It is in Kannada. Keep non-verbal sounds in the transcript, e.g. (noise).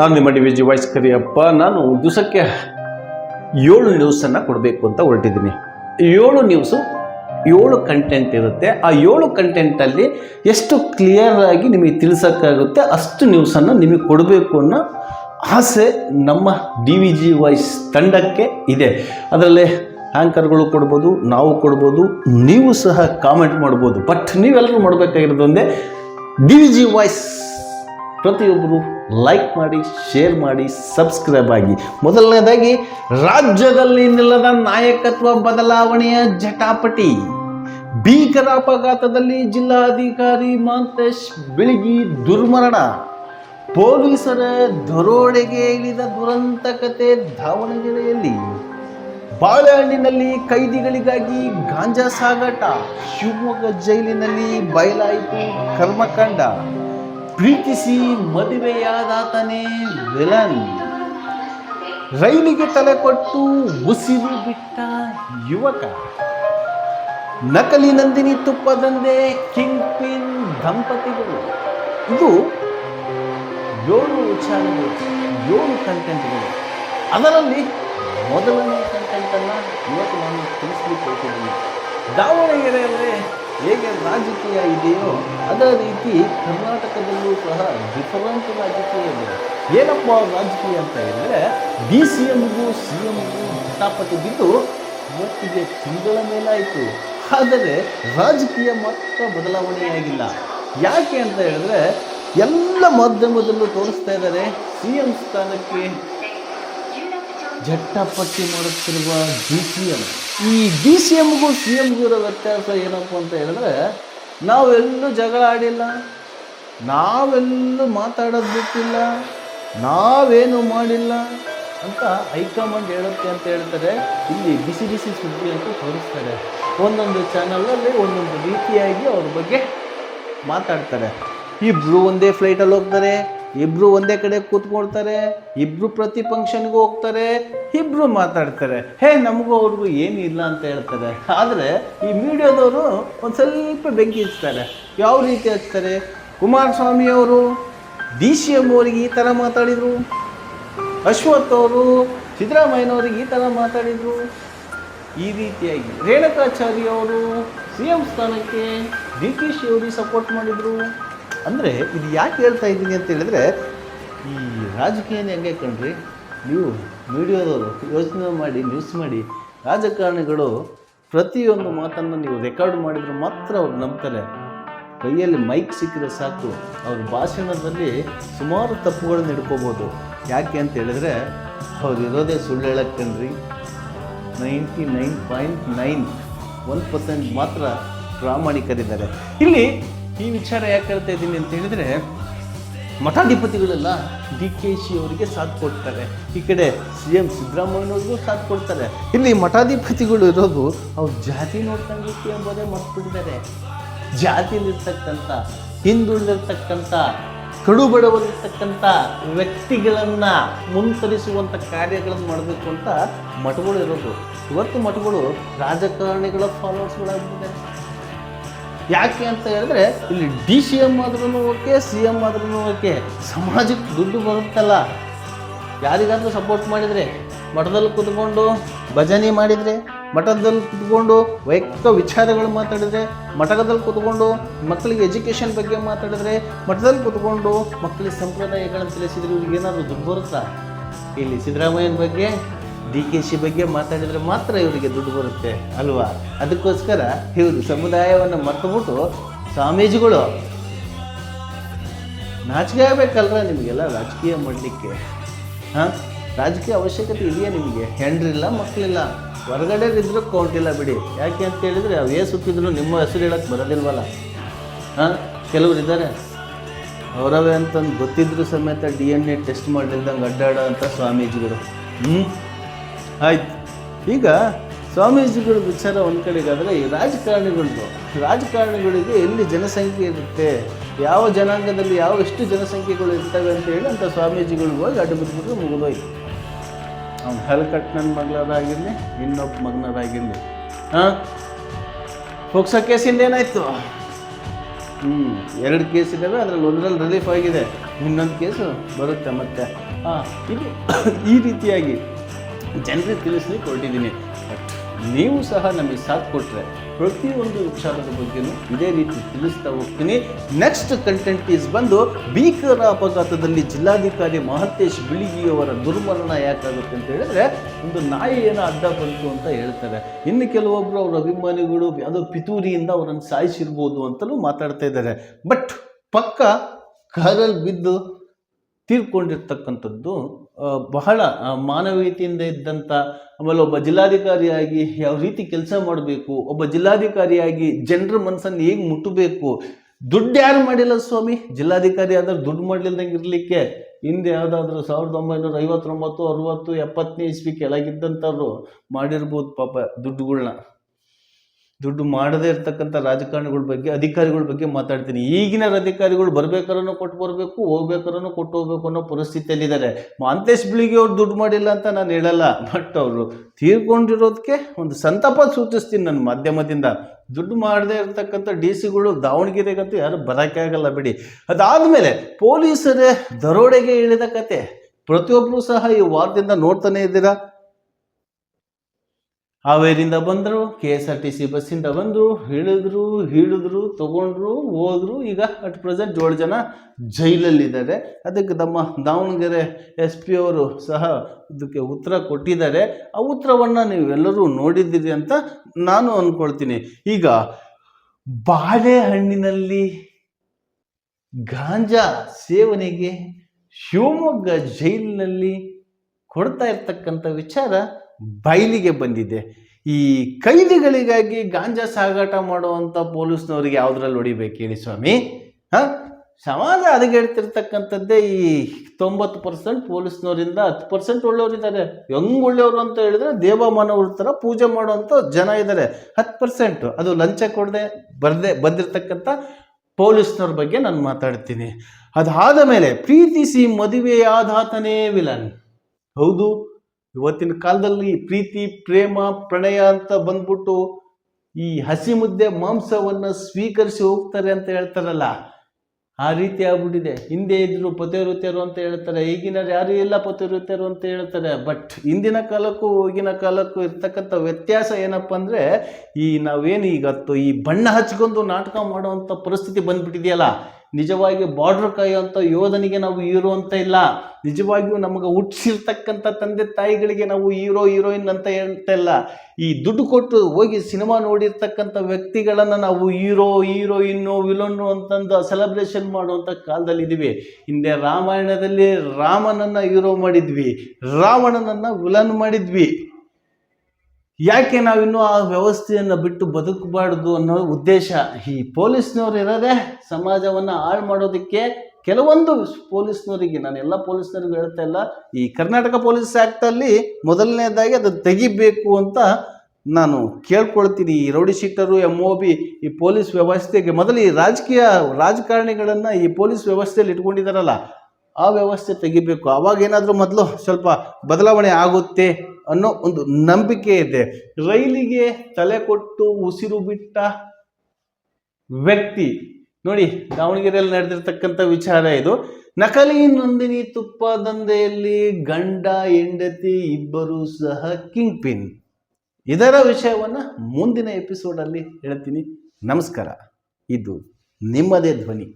ನಾನು ನಿಮ್ಮ D V G voice Kariyappa. ನಾನು ದಿವಸಕ್ಕೆ ಏಳು ನ್ಯೂಸನ್ನು ಕೊಡಬೇಕು ಅಂತ ಹೊರಟಿದ್ದೀನಿ. ಏಳು ನ್ಯೂಸು ಏಳು ಕಂಟೆಂಟ್ ಇರುತ್ತೆ. ಆ ಏಳು ಕಂಟೆಂಟಲ್ಲಿ ಎಷ್ಟು ಕ್ಲಿಯರ್ ಆಗಿ ನಿಮಗೆ ತಿಳಿಸೋಕ್ಕಾಗುತ್ತೆ ಅಷ್ಟು ನ್ಯೂಸನ್ನು ನಿಮಗೆ ಕೊಡಬೇಕು ಅನ್ನೋ ಆಸೆ ನಮ್ಮ ಡಿ ವಿ ಜಿ ವಾಯ್ಸ್ ತಂಡಕ್ಕೆ ಇದೆ. ಅದರಲ್ಲಿ ಆ್ಯಂಕರ್ಗಳು ಕೊಡ್ಬೋದು, ನಾವು ಕೊಡ್ಬೋದು, ನೀವು ಸಹ ಕಾಮೆಂಟ್ ಮಾಡ್ಬೋದು. ಬಟ್ ನೀವೆಲ್ಲರೂ ಮಾಡಬೇಕಾಗಿರೋದು ಒಂದೇ ಡಿ ವಿ ಜಿ ವಾಯ್ಸ್ ಪ್ರತಿಯೊಬ್ಬರು ಲೈಕ್ ಮಾಡಿ ಶೇರ್ ಮಾಡಿ ಸಬ್ಸ್ಕ್ರೈಬ್ ಆಗಿ. ಮೊದಲನೇದಾಗಿ, ರಾಜ್ಯದಲ್ಲಿ ನಿಲ್ಲದ ನಾಯಕತ್ವ ಬದಲಾವಣೆಯ ಜಟಾಪಟಿ. ಭೀಕರ ಅಪಘಾತದಲ್ಲಿ ಜಿಲ್ಲಾಧಿಕಾರಿ ಮಾಂತೇಶ್ ಬೆಳಗಿ ದುರ್ಮರಣ. ಪೊಲೀಸರ ದರೋಡೆಗೆ ಇಳಿದ ದುರಂತ ಕತೆ ದಾವಣಗೆರೆಯಲ್ಲಿ. ಬಾಳೆಹಣ್ಣಿನಲ್ಲಿ ಕೈದಿಗಳಿಗಾಗಿ ಗಾಂಜಾ ಸಾಗಾಟ. ಶಿವಮೊಗ್ಗ ಜೈಲಿನಲ್ಲಿ ಬಯಲಾಯಿತು ಕರ್ಮಕಾಂಡ. ಪ್ರೀತಿಸಿ ಮದುವೆಯಾದಾತನೇ ವಿಲನ್ ರೈಲಿಗೆ ತಲೆ ಕೊಟ್ಟು ಉಸಿರು ಬಿಟ್ಟ ಯುವಕ. ನಕಲಿ ನಂದಿನಿ ತುಪ್ಪದಂದೆ ಕಿಂಗ್ ಪಿನ್ ದಂಪತಿಗಳು. ಇದು ಏಳು ವಿಚಾರಗಳು, ಏಳು ಕಂಟೆಂಟ್ಗಳು ಅದರಲ್ಲಿ ಮೊದಲನೇ ಕಂಟೆಂಟನ್ನು ಇವತ್ತು ನಾನು ತಿಳಿಸ್ಲಿಕ್ಕೆ ಹೋಗ್ತಿದ್ದೀನಿ ದಾವಣಗೆರೆಯಲ್ಲಿ ಹೇಗೆ ರಾಜಕೀಯ ಇದೆಯೋ ಅದೇ ರೀತಿ ಕರ್ನಾಟಕದಲ್ಲೂ ಸಹ ಡಿಫರೆಂಟ್ ರಾಜಕೀಯ ಇದೆ. ಏನಪ್ಪ ರಾಜಕೀಯ ಅಂತ ಹೇಳಿದ್ರೆ ಡಿ ಸಿ ಎಮ್ಗೂ ಸಿ ಎಮ್ಗೂ ಜಟಾಪಟಿ ಬಿದ್ದು ಇವತ್ತಿಗೆ ತಿಂಗಳ ಮೇಲಾಯಿತು. ಆದರೆ ರಾಜಕೀಯ ಮಾತ್ರ ಬದಲಾವಣೆಯಾಗಿಲ್ಲ. ಯಾಕೆ ಅಂತ ಹೇಳಿದ್ರೆ ಎಲ್ಲ ಮಾಧ್ಯಮದಲ್ಲೂ ತೋರಿಸ್ತಾ ಇದ್ದಾರೆ ಸಿ ಎಂ ಸ್ಥಾನಕ್ಕೆ ಜಟ್ಟಪಟ್ಟಿ ಮಾಡುತ್ತಿರುವ ಡಿ ಸಿ ಎಂ ಈ ಡಿ ಸಿ ಎಮ್ಗೂ ಸಿ ಎಮ್ಗೂ ಇರೋ ವ್ಯತ್ಯಾಸ ಏನಪ್ಪ ಅಂತ ಹೇಳಿದ್ರೆ, ನಾವೆಲ್ಲೂ ಜಗಳ ಆಡಿಲ್ಲ, ನಾವೆಲ್ಲೂ ಮಾತಾಡೋದು ಬಿಟ್ಟಿಲ್ಲ, ನಾವೇನು ಮಾಡಿಲ್ಲ ಅಂತ ಹೈಕಮಾಂಡ್ ಹೇಳುತ್ತೆ ಅಂತ ಹೇಳ್ತಾರೆ. ಇಲ್ಲಿ ಬಿಸಿ ಬಿಸಿ ಸುದ್ದಿ ಅಂತ ತೋರಿಸ್ತಾರೆ. ಒಂದೊಂದು ಚಾನಲಲ್ಲಿ ಒಂದೊಂದು ರೀತಿಯಾಗಿ ಅವ್ರ ಬಗ್ಗೆ ಮಾತಾಡ್ತಾರೆ. ಇಬ್ಬರು ಒಂದೇ ಫ್ಲೈಟಲ್ಲಿ ಹೋಗ್ತಾರೆ. ಇಬ್ಬರು ಒಂದೇ ಕಡೆ ಕೂತ್ಕೊಳ್ತಾರೆ ಇಬ್ಬರು ಪ್ರತಿ ಫಂಕ್ಷನ್ಗೂ ಹೋಗ್ತಾರೆ ಇಬ್ಬರು ಮಾತಾಡ್ತಾರೆ. ಹೇ, ನಮಗೂ ಅವ್ರಿಗೂ ಏನು ಇಲ್ಲ ಅಂತ ಹೇಳ್ತಾರೆ. ಆದರೆ ಈ ಮೀಡಿಯಾದವರು ಒಂದು ಸ್ವಲ್ಪ ಬೆಂಕಿ ಹಚ್ತಾರೆ. ಯಾವ ರೀತಿ ಹಚ್ತಾರೆ? ಕುಮಾರಸ್ವಾಮಿ ಅವರು, ಡಿ ಸಿ ಎಂ ಅವರಿಗೆ ಈ ಥರ ಮಾತಾಡಿದರು. ಅಶ್ವಥ್ ಅವರು ಸಿದ್ದರಾಮಯ್ಯನವ್ರಿಗೆ ಈ ಥರ ಮಾತಾಡಿದರು. ಈ ರೀತಿಯಾಗಿ ರೇಣುಕಾಚಾರ್ಯ ಅವರು ಸಿ ಎಂ ಸ್ಥಾನಕ್ಕೆ ಡಿ ಕೆ ಶಿ ಅವರಿಗೆ ಸಪೋರ್ಟ್ ಮಾಡಿದರು. ಅಂದರೆ ಇದು ಯಾಕೆ ಹೇಳ್ತಾ ಇದ್ದೀನಿ ಅಂತ ಹೇಳಿದ್ರೆ, ಈ ರಾಜಕೀಯನೇ ಹೆಂಗೆ ಕಣ್ರಿ. ನೀವು ಮೀಡಿಯಾದವರು, ಯೋಚನೆ ಮಾಡಿ ನ್ಯೂಸ್ ಮಾಡಿ, ರಾಜಕಾರಣಿಗಳು ಪ್ರತಿಯೊಂದು ಮಾತನ್ನು ನೀವು ರೆಕಾರ್ಡ್ ಮಾಡಿದ್ರೆ ಮಾತ್ರ ಅವ್ರು ನಂಬ್ತಾರೆ. ಕೈಯಲ್ಲಿ ಮೈಕ್ ಸಿಕ್ಕಿದ್ರೆ ಸಾಕು, ಅವ್ರ ಭಾಷಣದಲ್ಲಿ ಸುಮಾರು ತಪ್ಪುಗಳನ್ನ ಹಿಡ್ಕೋಬೋದು. ಯಾಕೆ ಅಂತ ಹೇಳಿದ್ರೆ, ಅವ್ರು ಇರೋದೇ ಸುಳ್ಳು ಕಣ್ರಿ. Ninety nine point nine one percent ಮಾತ್ರ ಪ್ರಾಮಾಣಿಕರಿದ್ದಾರೆ. ಇಲ್ಲಿ ಈ ವಿಚಾರ ಯಾಕೆ ಹೇಳ್ತಾ ಇದ್ದೀನಿ ಅಂತ ಹೇಳಿದರೆ, ಮಠಾಧಿಪತಿಗಳೆಲ್ಲ ಡಿ ಕೆ ಶಿ ಅವರಿಗೆ ಸಾಥ್ ಕೊಡ್ತಾರೆ. ಈ ಕಡೆ ಸಿ ಎಂ ಸಿದ್ದರಾಮಯ್ಯನವ್ರಿಗೂ ಸಾಥ್ ಕೊಡ್ತಾರೆ. ಇಲ್ಲಿ ಮಠಾಧಿಪತಿಗಳು ಇರೋದು ಅವ್ರ ಜಾತಿ ನೋಡ್ತಂಗಿತ್ತು ಎಂಬುದೇ ಮರ್ತ್ಬಿಟ್ಟಿದ್ದಾರೆ. ಜಾತಿಯಲ್ಲಿರ್ತಕ್ಕಂಥ, ಹಿಂದುಳಿದಿರ್ತಕ್ಕಂಥ ಕಡು ಬಡವರಿರ್ತಕ್ಕಂಥ ವ್ಯಕ್ತಿಗಳನ್ನ ಮುನ್ತರಿಸುವಂಥ ಕಾರ್ಯಗಳನ್ನು ಮಾಡಬೇಕು ಅಂತ ಮಠಗಳು ಇರೋದು. ಇವತ್ತು ಮಠಗಳು ರಾಜಕಾರಣಿಗಳ ಫಾಲೋವರ್ಸ್ಗಳಾಗಿದ್ದಾರೆ ಯಾಕೆ ಅಂತ ಹೇಳಿದ್ರೆ, ಇಲ್ಲಿ ಡಿ ಸಿ ಎಂ ಆದ್ರೂ ಓಕೆ ಸಿ ಎಂ ಆದ್ರೂ ಓಕೆ ಸಮಾಜಕ್ಕೆ ದುಡ್ಡು ಬರುತ್ತಲ್ಲ. ಯಾರಿಗಾದರೂ ಸಪೋರ್ಟ್ ಮಾಡಿದರೆ, ಮಠದಲ್ಲಿ ಕುತ್ಕೊಂಡು ಭಜನೆ ಮಾಡಿದರೆ, ಮಠದಲ್ಲಿ ಕುತ್ಕೊಂಡು ವೈಯಕ್ತಿಕ ವಿಚಾರಗಳು ಮಾತಾಡಿದರೆ ಮಠದಲ್ಲಿ ಕುತ್ಕೊಂಡು ಮಕ್ಕಳಿಗೆ ಎಜುಕೇಷನ್ ಬಗ್ಗೆ ಮಾತಾಡಿದ್ರೆ, ಮಠದಲ್ಲಿ ಕುತ್ಕೊಂಡು ಮಕ್ಕಳಿಗೆ ಸಂಪ್ರದಾಯಗಳನ್ನು ತಿಳಿಸಿದರೆ ಇವ್ರಿಗೆ ಏನಾದರೂ ದುಡ್ಡು ಬರುತ್ತಾ? ಇಲ್ಲಿ ಸಿದ್ದರಾಮಯ್ಯನ ಬಗ್ಗೆ ಡಿ ಕೆ ಶಿ ಬಗ್ಗೆ ಮಾತಾಡಿದರೆ ಮಾತ್ರ ಇವರಿಗೆ ದುಡ್ಡು ಬರುತ್ತೆ, ಅಲ್ವಾ? ಅದಕ್ಕೋಸ್ಕರ ಇವರು ಸಮುದಾಯವನ್ನು ಮರ್ತುಬಿಟ್ಟು ಸ್ವಾಮೀಜಿಗಳು ನಾಚಿಕೆ ಆಗಬೇಕಲ್ವ ನಿಮಗೆಲ್ಲ? ರಾಜಕೀಯ ಮಾಡಲಿಕ್ಕೆ. ಹಾಂ? ರಾಜಕೀಯ ಅವಶ್ಯಕತೆ ಇದೆಯಾ ನಿಮಗೆ? ಹೆಂಡ್ರಿಲ್ಲ ಮಕ್ಕಳಿಲ್ಲ. ಹೊರಗಡೆ ಇದ್ರೂ ಕೌಂಟ್ ಇಲ್ಲ ಬಿಡಿ. ಯಾಕೆ ಅಂತ ಹೇಳಿದರೆ ಏ ಸುತ್ತಿದ್ರು ನಿಮ್ಮ ಹೆಸರು ಹೇಳಕ್ಕೆ ಬರೋದಿಲ್ವಲ್ಲ? ಹಾಂ? ಕೆಲವರು ಇದ್ದಾರೆ. ಅವರವೇ ಅಂತಂದು ಗೊತ್ತಿದ್ರು ಸಮೇತ ಡಿ ಎನ್ ಎ ಟೆಸ್ಟ್ ಮಾಡಿಲ್ದಂಗೆ ಅಡ್ಡಾಡೋ ಅಂಥ ಸ್ವಾಮೀಜಿಗಳು. ಹ್ಞೂ ಆಯ್ತು. ಈಗ ಸ್ವಾಮೀಜಿಗಳ ವಿಚಾರ ಒಂದು ಕಡೆಗಾದರೆ ಈ ರಾಜಕಾರಣಿಗಳದ್ದು ರಾಜಕಾರಣಿಗಳಿಗೆ ಎಲ್ಲಿ ಜನಸಂಖ್ಯೆ ಇರುತ್ತೆ? ಯಾವ ಜನಾಂಗದಲ್ಲಿ ಯಾವ ಎಷ್ಟು ಜನಸಂಖ್ಯೆಗಳು ಇರ್ತವೆ ಅಂತ ಹೇಳಿ ಅಂತ ಸ್ವಾಮೀಜಿಗಳು ಹೋಗಿ ಅಡ್ಡ ಬಿದ್ದುಬಿಟ್ಟು ಮುಗಿದೋಯ್ತು. ಅವ್ನು ಹಲ್ಕಟ್ ನನ್ನ ಮಗಳರಾಗಿರಲಿ ಇನ್ನೊಬ್ಬ ಮಗ್ನದಾಗಿರಲಿ ಹಾಂ? ಫೋಕ್ಸೋ ಕೇಸಿಂದ ಏನಾಯಿತು ಹ್ಞೂ ಎರಡು ಕೇಸ್ ಇದ್ದಾವೆ ಅದರಲ್ಲಿ ಒಂದರಲ್ಲಿ ರಿಲೀಫ್ ಆಗಿದೆ. ಇನ್ನೊಂದು ಕೇಸು ಬರುತ್ತೆ ಮತ್ತೆ. ಹಾಂ, ಇದು (coughs) ಈ ರೀತಿಯಾಗಿ ಜನರಿಗೆ ತಿಳಿಸ್ಲಿಕ್ಕೆ ಹೊರಟಿದ್ದೀನಿ. ಬಟ್ ನೀವು ಸಹ ನಮಗೆ ಸಾಥ್ ಕೊಟ್ಟರೆ ಪ್ರತಿಯೊಂದು ವಿಚಾರದ ಬಗ್ಗೆನೂ ಇದೇ ರೀತಿ ತಿಳಿಸ್ತಾ ಹೋಗ್ತೀನಿ. ನೆಕ್ಸ್ಟ್ ಕಂಟೆಂಟ್ ಈಸ್ ಬಂದು ಭೀಕರ ಅಪಘಾತದಲ್ಲಿ ಜಿಲ್ಲಾಧಿಕಾರಿ ಮಹಂತೇಶ್ ಬಿಳಿಗಿಯವರ ದುರ್ಮರಣ ಯಾಕಾಗುತ್ತೆ ಅಂತ ಹೇಳಿದ್ರೆ ಒಂದು ನಾಯಿ ಏನೋ ಅಡ್ಡ ಬಂತು ಅಂತ ಹೇಳ್ತಾರೆ. ಇನ್ನು ಕೆಲವೊಬ್ಬರು ಅವರ ಅಭಿಮಾನಿಗಳು ಯಾವುದೋ ಪಿತೂರಿಯಿಂದ ಅವರನ್ನು ಸಾಯಿಸಿರ್ಬೋದು ಅಂತಲೂ ಮಾತಾಡ್ತಾ ಇದ್ದಾರೆ. ಬಟ್ ಪಕ್ಕ ಕಾರಲ್ಲಿ ಬಿದ್ದು ತೀರ್ಕೊಂಡಿರ್ತಕ್ಕಂಥದ್ದು ಬಹಳ ಮಾನವೀಯತೆಯಿಂದ ಇದ್ದಂಥ ಆಮೇಲೆ ಒಬ್ಬ ಜಿಲ್ಲಾಧಿಕಾರಿಯಾಗಿ ಯಾವ ರೀತಿ ಕೆಲಸ ಮಾಡಬೇಕು, ಒಬ್ಬ ಜಿಲ್ಲಾಧಿಕಾರಿಯಾಗಿ ಜನರ ಮನಸ್ಸನ್ನು ಹೇಗೆ ಮುಟ್ಟಬೇಕು, ದುಡ್ಡು ಯಾರು ಮಾಡಿಲ್ಲ ಸ್ವಾಮಿ? ಜಿಲ್ಲಾಧಿಕಾರಿ ಆದ್ರೆ ದುಡ್ಡು ಮಾಡಲಿಲ್ದಂಗೆ ಇರಲಿಕ್ಕೆ ಹಿಂದೆ ಯಾವುದಾದ್ರೂ ಸಾವಿರದ ಒಂಬೈನೂರ ಐವತ್ತೊಂಬತ್ತು, ಅರುವತ್ತು, ಎಪ್ಪತ್ತನೇ ಇಸ್ವಿ ಕೆಳಗಿದ್ದಂಥವ್ರು ಮಾಡಿರ್ಬೋದು ಪಾಪ ದುಡ್ಡುಗಳ್ನ. ದುಡ್ಡು ಮಾಡದೇ ಇರ್ತಕ್ಕಂಥ ರಾಜಕಾರಣಿಗಳ ಬಗ್ಗೆ, ಅಧಿಕಾರಿಗಳ ಬಗ್ಗೆ ಮಾತಾಡ್ತೀನಿ. ಈಗಿನ ಅಧಿಕಾರಿಗಳು ಬರ್ಬೇಕಾದ್ರೂ ಕೊಟ್ಟು ಬರಬೇಕು, ಹೋಗ್ಬೇಕಾದ್ರೂ ಕೊಟ್ಟು ಹೋಗ್ಬೇಕು ಅನ್ನೋ ಪರಿಸ್ಥಿತಿಯಲ್ಲಿದ್ದಾರೆ. ಮಾಂತೇಶ್ ಬಿಳಿಗೆ ಅವ್ರು ದುಡ್ಡು ಮಾಡಿಲ್ಲ ಅಂತ ನಾನು ಹೇಳಲ್ಲ ಬಟ್ ಅವರು ತೀರ್ಕೊಂಡಿರೋದಕ್ಕೆ ಒಂದು ಸಂತಾಪ ಸೂಚಿಸ್ತೀನಿ ನನ್ನ ಮಾಧ್ಯಮದಿಂದ. ದುಡ್ಡು ಮಾಡದೇ ಇರತಕ್ಕಂಥ ಡಿ ಸಿಗಳು ದಾವಣಗೆರೆಗಂತೂ ಯಾರು ಬರೋಕ್ಕೆ ಆಗಲ್ಲ ಬಿಡಿ. ಅದಾದಮೇಲೆ ಪೊಲೀಸರೇ ದರೋಡೆಗೆ ಇಳಿದ ಕತೆ. ಪ್ರತಿಯೊಬ್ಬರೂ ಸಹ ಈ ವಾರದಿಂದ ನೋಡ್ತಾನೆ ಇದ್ದೀರಾ? ಹಾವೇರಿಂದ ಬಂದರು, K S R T C ಬಸ್ಸಿಂದ ಬಂದರು ಹಿಡಿದ್ರು ಹಿಡಿದ್ರು, ತಗೊಂಡ್ರು, ಹೋದ್ರು. ಈಗ ಅಟ್ ಪ್ರೆಸೆಂಟ್ ಏಳು ಜನ ಜೈಲಲ್ಲಿದ್ದಾರೆ. ಅದಕ್ಕೆ ನಮ್ಮ ದಾವಣಗೆರೆ ಎಸ್ ಪಿ ಅವರು ಸಹ ಇದಕ್ಕೆ ಉತ್ತರ ಕೊಟ್ಟಿದ್ದಾರೆ. ಆ ಉತ್ತರವನ್ನು ನೀವೆಲ್ಲರೂ ನೋಡಿದ್ದೀರಿ ಅಂತ ನಾನು ಅಂದ್ಕೊಳ್ತೀನಿ ಈಗ ಬಾಳೆಹಣ್ಣಿನಲ್ಲಿ ಗಾಂಜಾ ಸೇವನೆಗೆ ಶಿವಮೊಗ್ಗ ಜೈಲಿನಲ್ಲಿ ಕೊಡ್ತಾ ಇರ್ತಕ್ಕಂಥ ವಿಚಾರ ಬಯಲಿಗೆ ಬಂದಿದೆ. ಈ ಕೈದಿಗಳಿಗಾಗಿ ಗಾಂಜಾ ಸಾಗಾಟ ಮಾಡುವಂಥ ಪೊಲೀಸ್ನವ್ರಿಗೆ ಯಾವುದ್ರಲ್ಲಿ ಹೊಡಿಬೇಕು ಹೇಳಿ ಸ್ವಾಮಿ? ಹಾಂ? ಸಮಾಜ ಹದಗೆಡ್ತಿರ್ತಕ್ಕಂಥದ್ದೇ ಈ ತೊಂಬತ್ತು ಪರ್ಸೆಂಟ್ ಪೊಲೀಸ್ನವರಿಂದ, ಹತ್ತು ಪರ್ಸೆಂಟ್ ಒಳ್ಳೆಯವರಿದ್ದಾರೆ. ಹೆಂಗ್ ಒಳ್ಳೆಯವರು ಅಂತ ಹೇಳಿದ್ರೆ ದೇವಮಾನವ್ರ ಥರ ಪೂಜೆ ಮಾಡುವಂಥ ಜನ ಇದ್ದಾರೆ. ಹತ್ತು ಪರ್ಸೆಂಟು. ಅದು ಲಂಚ ಕೊಡದೆ ಬರದೆ, ಬಂದಿರತಕ್ಕಂಥ ಪೊಲೀಸ್ನವ್ರ ಬಗ್ಗೆ ನಾನು ಮಾತಾಡ್ತೀನಿ. ಅದಾದ ಮೇಲೆ, ಪ್ರೀತಿಸಿ ಮದುವೆಯಾದಾತನೇ ವಿಲನ್. ಹೌದು ಇವತ್ತಿನ ಕಾಲದಲ್ಲಿ ಪ್ರೀತಿ, ಪ್ರೇಮ, ಪ್ರಣಯ ಅಂತ ಬಂದ್ಬಿಟ್ಟು ಈ ಹಸಿ ಮುದ್ದೆ ಮಾಂಸವನ್ನು ಸ್ವೀಕರಿಸಿ ಹೋಗ್ತಾರೆ ಅಂತ ಹೇಳ್ತಾರಲ್ಲ, ಆ ರೀತಿ ಆಗ್ಬಿಟ್ಟಿದೆ. ಹಿಂದೆ ಇದ್ರು ಪತಿವೃತ್ಯರು ಅಂತ ಹೇಳ್ತಾರೆ ಈಗಿನ ಯಾರು ಇಲ್ಲ ಪತಿವೃತ್ಯರು ಅಂತ ಹೇಳ್ತಾರೆ. ಬಟ್ ಹಿಂದಿನ ಕಾಲಕ್ಕೂ ಈಗಿನ ಕಾಲಕ್ಕೂ ಇರ್ತಕ್ಕಂಥ ವ್ಯತ್ಯಾಸ ಏನಪ್ಪ ಅಂದರೆ, ಈ ನಾವೇನು ಈಗತ್ತು ಈ ಬಣ್ಣ ಹಚ್ಕೊಂಡು ನಾಟಕ ಮಾಡುವಂಥ ಪರಿಸ್ಥಿತಿ ಬಂದ್ಬಿಟ್ಟಿದೆಯಲ್ಲ ನಿಜವಾಗಿ ಬಾರ್ಡರ್ ಕಾಯುವಂಥ ಯೋಧನಿಗೆ ನಾವು ಹೀರೋ ಅಂತ ಇಲ್ಲ. ನಿಜವಾಗಿಯೂ ನಮಗೆ ಹುಟ್ಟಿಸಿರ್ತಕ್ಕಂಥ ತಂದೆ ತಾಯಿಗಳಿಗೆ ನಾವು ಹೀರೋ ಹೀರೋಯಿನ್ ಅಂತ ಹೇಳ್ತಾ ಇಲ್ಲ. ಈ ದುಡ್ಡು ಕೊಟ್ಟು ಹೋಗಿ ಸಿನಿಮಾ ನೋಡಿರ್ತಕ್ಕಂಥ ವ್ಯಕ್ತಿಗಳನ್ನು ನಾವು ಹೀರೋ ಹೀರೋಯಿನ್ನು ವಿಲನ್ನು ಅಂತಂದು ಸೆಲೆಬ್ರೇಷನ್ ಮಾಡುವಂಥ ಕಾಲದಲ್ಲಿ ಇದ್ದೀವಿ. ಹಿಂದೆ ರಾಮಾಯಣದಲ್ಲಿ ರಾಮನನ್ನು ಹೀರೋ ಮಾಡಿದ್ವಿ. ರಾವಣನನ್ನು ವಿಲನ್ ಮಾಡಿದ್ವಿ. ಯಾಕೆ ನಾವಿನ್ನೂ ಆ ವ್ಯವಸ್ಥೆಯನ್ನು ಬಿಟ್ಟು ಬದುಕಬಾರ್ದು ಅನ್ನೋ ಉದ್ದೇಶ ಈ ಪೊಲೀಸ್ನವ್ರು ಇರೋದೇ ಸಮಾಜವನ್ನು ಹಾಳು ಮಾಡೋದಕ್ಕೆ ಕೆಲವೊಂದು ಪೊಲೀಸ್ನವರಿಗೆ, ನಾನು ಎಲ್ಲ ಪೊಲೀಸ್ನವ್ರಿಗೂ ಹೇಳ್ತಾ ಇಲ್ಲ, ಈ ಕರ್ನಾಟಕ ಪೊಲೀಸ್ ಆ್ಯಕ್ಟಲ್ಲಿ ಮೊದಲನೇದಾಗಿ ಅದು ತೆಗಿಬೇಕು ಅಂತ ನಾನು ಕೇಳ್ಕೊಳ್ತೀನಿ. ಈ rowdy sheeter M O B, ಈ ಪೊಲೀಸ್ ವ್ಯವಸ್ಥೆಗೆ ಮೊದಲು ಈ ರಾಜಕೀಯ ರಾಜಕಾರಣಿಗಳನ್ನು ಈ ಪೊಲೀಸ್ ವ್ಯವಸ್ಥೆಯಲ್ಲಿ ಇಟ್ಕೊಂಡಿದ್ದಾರಲ್ಲ ಆ ವ್ಯವಸ್ಥೆ ತೆಗಿಬೇಕು. ಅವಾಗ ಏನಾದರೂ ಮೊದಲು ಸ್ವಲ್ಪ ಬದಲಾವಣೆ ಆಗುತ್ತೆ ಅನ್ನೋ ಒಂದು ನಂಬಿಕೆ ಇದೆ. ರೈಲಿಗೆ ತಲೆ ಕೊಟ್ಟು ಉಸಿರು ಬಿಟ್ಟ ವ್ಯಕ್ತಿ, ನೋಡಿ ದಾವಣಗೆರೆಯಲ್ಲಿ ನಡೆದಿರ್ತಕ್ಕಂಥ ವಿಚಾರ ಇದು. ನಕಲಿ ನಂದಿನಿ ತುಪ್ಪ ದಂಧೆಯಲ್ಲಿ ಗಂಡ, ಹೆಂಡತಿ ಇಬ್ಬರು ಸಹ ಕಿಂಗ್ ಪಿನ್ ಇದರ ವಿಷಯವನ್ನು ಮುಂದಿನ ಎಪಿಸೋಡಲ್ಲಿ ಹೇಳ್ತೀನಿ. ನಮಸ್ಕಾರ. ಇದು ನಿಮ್ಮದೇ ಧ್ವನಿ.